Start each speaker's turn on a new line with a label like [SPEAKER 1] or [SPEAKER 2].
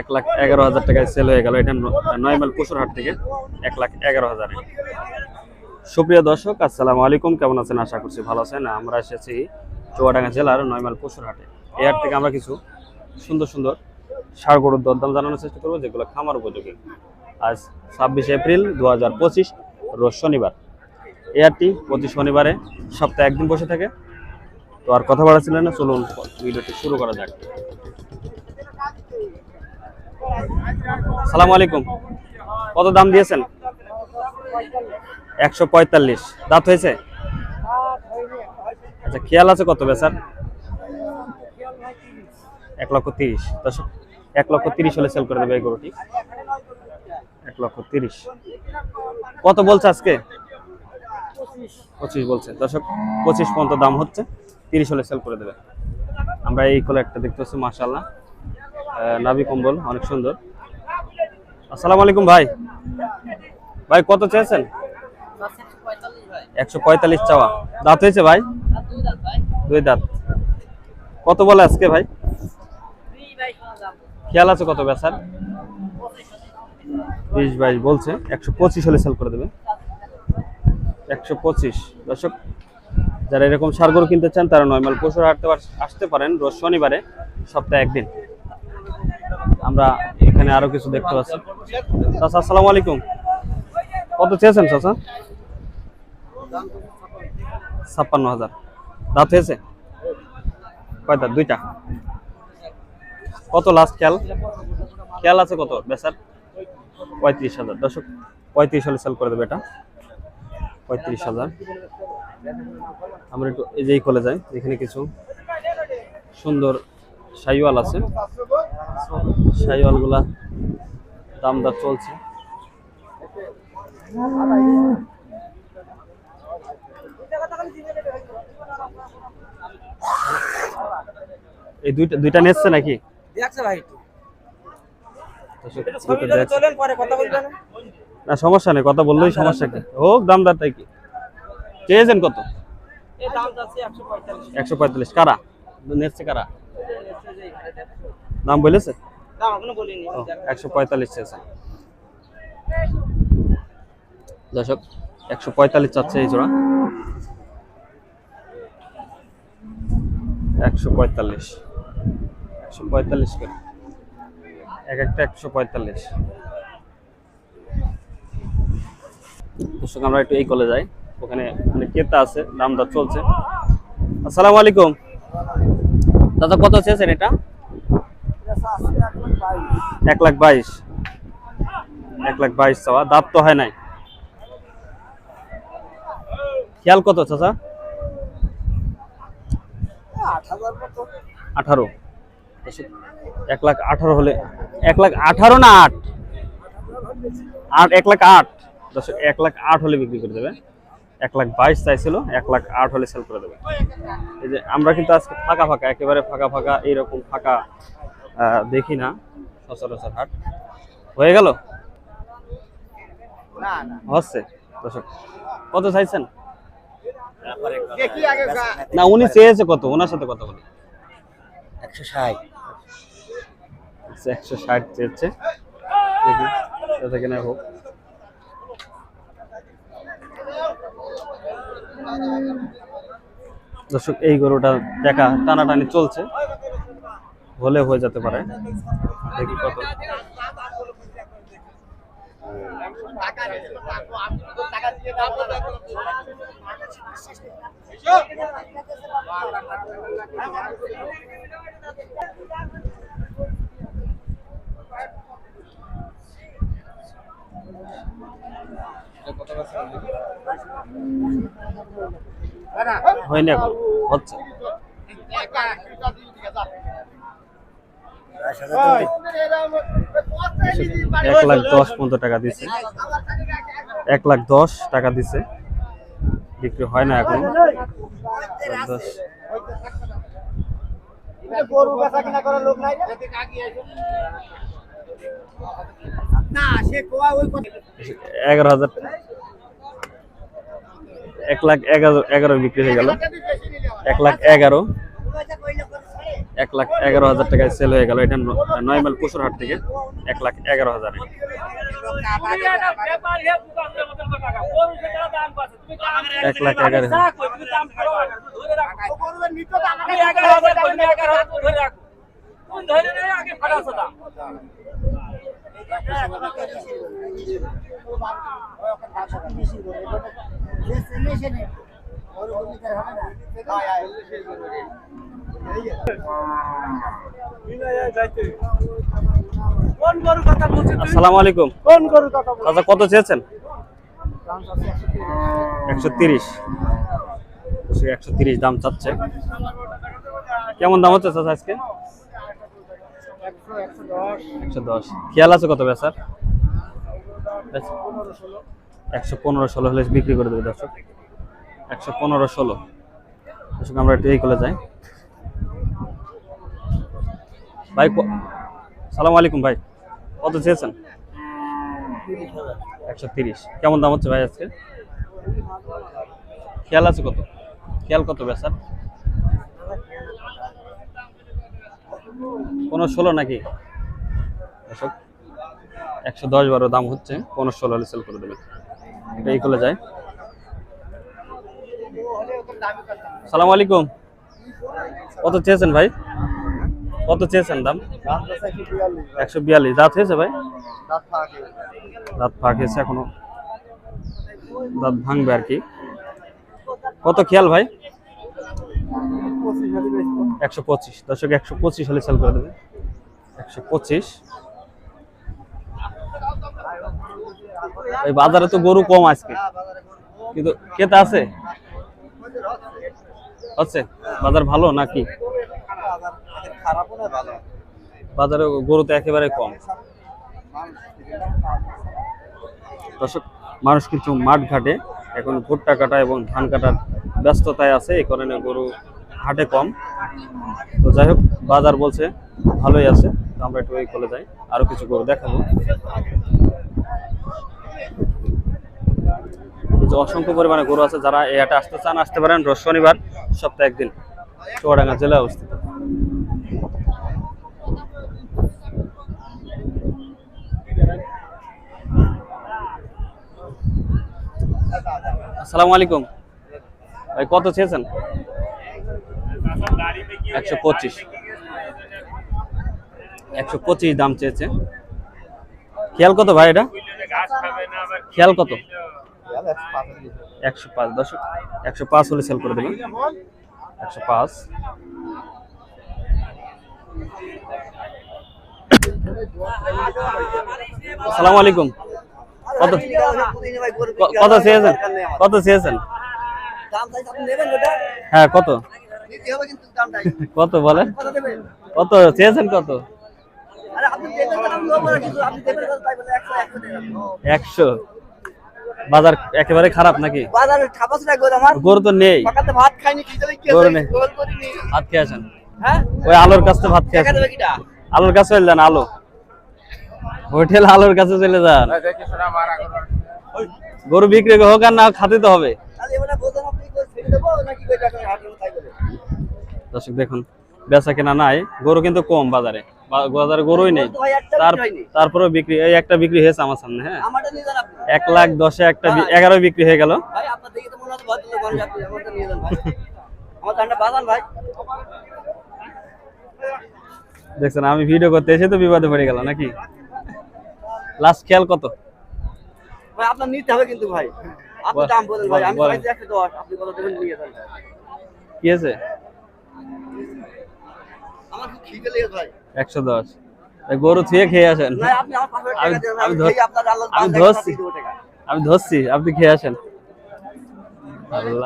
[SPEAKER 1] এক লাখ এগারো হাজার টাকায় সেল হয়ে গেল। এটা নয় মাইল থেকে এক লাখ এগারো হাজারে। সুপ্রিয় দর্শক, আসসালামু আলাইকুম। কেমন আছেন? আশা করছি ভালো আছেন। আমরা এসেছি চুয়াডাঙ্গা জেলার নয়মাল পশুর হাটে। এই হাট থেকে আমরা কিছু সুন্দর সুন্দর ষাড় গরুর দরদাম জানানোর চেষ্টা করব, যেগুলো খামার উপযোগী। আজ ছাব্বিশে এপ্রিল দু হাজার পঁচিশ, রোজ শনিবার। এই হাটটি প্রতি শনিবারে সপ্তাহে একদিন বসে থাকে। তো আর কথা বাড়াচ্ছিলেন না, চলুন ভিডিওটি শুরু করা যাক। সালাম আলাইকুম। কত দাম দিয়েছেন? একশো পঁয়তাল্লিশ। দাঁত হয়েছে? আচ্ছা খেয়াল আছে কত বেচার? এক লক্ষ তিরিশ। দর্শক, এক লক্ষ তিরিশ হলে সেল করে দেবে এই গরুটি। এক লক্ষ তিরিশ। কত বলছে আজকে? পঁচিশ বলছে। দর্শক, পঁচিশ পর্যন্ত দাম হচ্ছে। তিরিশ হলে সেল করে দেবে। আমরা এই কোলে একটা দেখতে পাচ্ছি মার্শাল্লাহ নাভি কম্বল, অনেক সুন্দর। আসসালামু আলাইকুম ভাই। ভাই, কত চেয়েছেন? একশো পঁয়তাল্লিশ চাওয়া। দাঁত হয়েছে ভাই? দুই দাঁত। কত বলে আজকে ভাই? খেয়াল আছে কত বেচার? বিশ বাইশ বলছে। একশো পঁচিশ হলে সেল করে দেবে। একশো পঁচিশ। দর্শক, যারা এরকম সার গরু কিনতে চান, তারা নয়মাল পশুর হাটতে আসতে পারেন। রোজ শনিবারে, সপ্তাহে একদিন। আমরা এখানে আরও কিছু দেখতে পাচ্ছি। চাচা, আসসালামু আলাইকুম। কত চেয়েছেন চাচা? ছাপ্পান্ন হাজার। দাঁত হয়েছে? কয় দাঁত? দুইটা। কত লাস্ট খেয়াল? খেয়াল আছে কত? বেচার? পঁয়ত্রিশ হাজার। দর্শক, পঁয়ত্রিশ হলে সেল করে দেবে এটা। পঁয়ত্রিশ হাজার। আমরা একটু এই যেই খোলে যাই, এখানে কিছু সুন্দর সাইওয়াল আছে। সাইওয়ালগুলা দাম দর চলছে। এই দুইটা দুইটা নিচ্ছে নাকি?
[SPEAKER 2] ভাই
[SPEAKER 1] না সমস্যা নেই কথা বললেই সমস্যা কি? হোক দামদার তাই কি? চেয়েছেন কত?
[SPEAKER 2] একশো পঁয়তাল্লিশ।
[SPEAKER 1] একশো পঁয়তাল্লিশ। কারা? নেচ্ছে কারা? দাম বলেছে একশো পঁয়তাল্লিশ চেয়েছে দর্শক একশো পঁয়তাল্লিশ চাচ্ছে এই জোড়া। একশো পঁয়তাল্লিশ। একশো পঁয়তাল্লিশ করে। এক একটা একশো পঁয়তাল্লিশ। দর্শক আমরা একটু এই কলে যাই। ওখানে মানে ক্রেতা আছে দাম দর চলছে। আসসালামু আলাইকুম। দাদা কত চেয়েছেন এটা? এক লাখ বাইশ। এক লাখ বাইশ চাওয়া। দাঁত তো হয় নাই। খেয়াল কত, চাচা? আঠারো। এক লাখ আঠারো হলে, এক লাখ আঠারো না আট? আট, এক লাখ আট। দর্শক, এক লাখ আট হলে বিক্রি করে দেবে। এক লাখ বাইশ চাইছিল, এক লাখ আট হলে সেল করে দেবে। এই যে আমরা কিন্তু আজকে ফাঁকা ফাঁকা, একেবারে ফাঁকা ফাঁকা, এইরকম ফাঁকা দেখি না সচরাচর হাট। হয়ে গেল? হচ্ছে? কত চাইছেন? না উনি চেয়েছে কত? ওনার সাথে কথা বলি।
[SPEAKER 2] একশো ষাট।
[SPEAKER 1] আচ্ছা, একশো ষাট চেয়েছে। দেখি যাতে কিনা হোক। দর্শক এই গরুটা দেখা টানাটানি চলছে। হলে হয়ে যেতে পারে। দেখি কত। হয়নি এখন হচ্ছে। এক লাখ দশ পনেরো টাকা দিছে। এক লাখ দশ টাকা দিছে। বিক্রি হয় না এখন। হাজার। এক লাখ এগারো এগারো বিক্রি হয়ে গেল। এক লাখ এগারো। এক লাখ এগারো হাজার টাকায় সেল হয়ে গেল। এটা ন- নয় মাইল হাট থেকে এক লাখ এগারো হাজারে। এক লাখ এগারো হাজার। আসসালামু আলাইকুম।
[SPEAKER 2] কোন
[SPEAKER 1] কত চেয়েছেন? একশো তিরিশ। একশো তিরিশ দাম চাচ্ছে। কেমন দাম হচ্ছে চাচা আজকে? একশো দশ। খেয়াল আছে কত বেচার? একশো পনেরো ষোলো হলে বিক্রি করে দেবে দর্শক। একশো পনেরো ষোলো। দর্শক, আমরা একটু এই করে যাই। ভাই সালাম আলাইকুম ভাই। কত চেয়েছেন? একশো তিরিশ। কেমন দাম হচ্ছে ভাই আজকে? খেয়াল আছে কত? খেয়াল কত বেচার পনেরো ষোলো নাকি? একশো দশ বারো দাম হচ্ছে, পনেরো ষোলো হলে সেল করে দেবে এটা এই করে যায়। সালাম আলাইকুম। কত চেয়েছেন ভাই? কত চেয়েছেন দাম? একশো বিয়াল্লিশ। দাঁত হয়েছে ভাই? দাঁত ফাঁক হয়েছে এখনও। দাঁত ভাঙবে আর কি। কত খেয়াল ভাই? একশো পঁচিশ। দর্শক, একশো পঁচিশ হলে সেল করে দেবে। একশো পঁচিশ। বাজারে তো গরু কম আজকে। কিন্তু কেতা আছে? আছে? বাজার ভালো নাকি? বাজারে গরু তো একেবারে কম। দর্শক, মানুষ কিন্তু মাঠ ঘাটে। এখন ভুট্টা কাটা এবং ধান কাটার ব্যস্ততায় আছে, এই কারণে গরু হাটে কম। তো যাই হোক, বাজার বলছে ভালোই আছে। আমরা একটু ওই কলে যাই, আরও কিছু গরু দেখাবো। অসংখ্য পরিমাণে গরু আছে, যারা এই হাটে আসতে চান, আসতে পারেন শনিবার, সপ্তাহে একদিন। চুয়াডাঙ্গা জেলায় অবস্থিত। আসসালামু আলাইকুম। ভাই, কত চেয়েছেন? একশো পঁচিশ। একশো পঁচিশ দাম চেয়েছে। খেয়াল কত ভাই এটা? খেয়াল কত? একশো পাঁচ। দশক একশো পাঁচ হলে সেল করে দেবেন। একশো পাঁচ। আসসালামু আলাইকুম। কত কত চেয়েছেন কত চেয়েছেন হ্যাঁ কত? কত বলেন?
[SPEAKER 2] কত
[SPEAKER 1] চেয়েছেন কত?
[SPEAKER 2] আরে আপনি দেবেন না আমি নেব না কিন্তু আপনি দেবেন কত তাই বলে 100 100 দেবেন।
[SPEAKER 1] একশো? বাজার একেবারে খারাপ নাকি? গরু তো নেই। গরু নেই। ভাত খেয়ে আসেন।
[SPEAKER 2] হ্যাঁ?
[SPEAKER 1] ওই আলোর কাছে ভাত খেয়ে
[SPEAKER 2] টাকা
[SPEAKER 1] আসেন।
[SPEAKER 2] দেবে কিটা?
[SPEAKER 1] আলোর কাছে আলো। হোটেল আলোর কাছে চলে যান। গরু বিক্রি হোক আর না খাতে তো হবে। দর্শক দেখুন বেচা কেনা নাই গরু কিন্তু কম বাজারে। বাজারে গরুই নেই। তারপরেও বিক্রি এই একটা বিক্রি হয়েছে আমার সামনে হ্যাঁ।
[SPEAKER 2] আমারটা নিয়ে যান আপনি।
[SPEAKER 1] এক লাখ দশে একটা এগারো বিক্রি হয়ে গেল।
[SPEAKER 2] মনে
[SPEAKER 1] দেখছেন আমি ভিডিও করতে এসে তো বিবাদে পড়ে গেল নাকি? লাস্ট খেয়াল কত?
[SPEAKER 2] ভাই আপনার নিতে হবে কিন্তু ভাই। আপনি দাম বলেন ভাই আমি। চাইছি একশো দশ আপনি কত দেবেন নিয়ে যান।
[SPEAKER 1] কি আছে?
[SPEAKER 2] আমার খুব খিদে লেগেছে ভাই।
[SPEAKER 1] একশো দশ। গরু থুয়ে খেয়ে আসেন। আমি ধরছি আপনি খেয়ে আসেন। আল্লাহ।